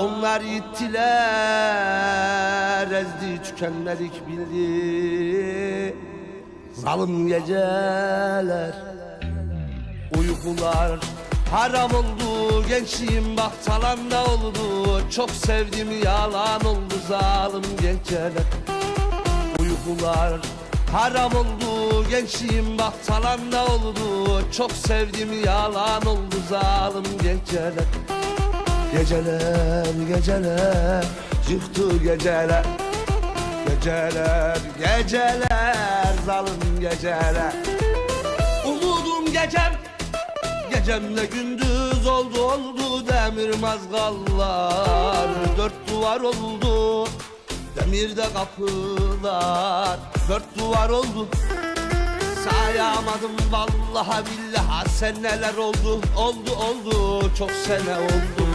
onlar gittiler Ezdi tükenmedik bildi Zalim geceler Uykular haram oldu. Gençliğim bak talanda oldu. Çok sevdim yalan oldu zalim geceler. Uykular haram oldu. Gençliğim bak talanda oldu. Çok sevdim yalan oldu zalim geceler Geceler geceler Yıktı geceler. Geceler geceler Zalim geceler. Umudum gecem Gecemle gündüz oldu oldu demir mazgallar. Dört duvar oldu Demirde kapılar. Dört duvar oldu Sayamadım vallahi billahi Seneler oldu oldu oldu Çok sene oldu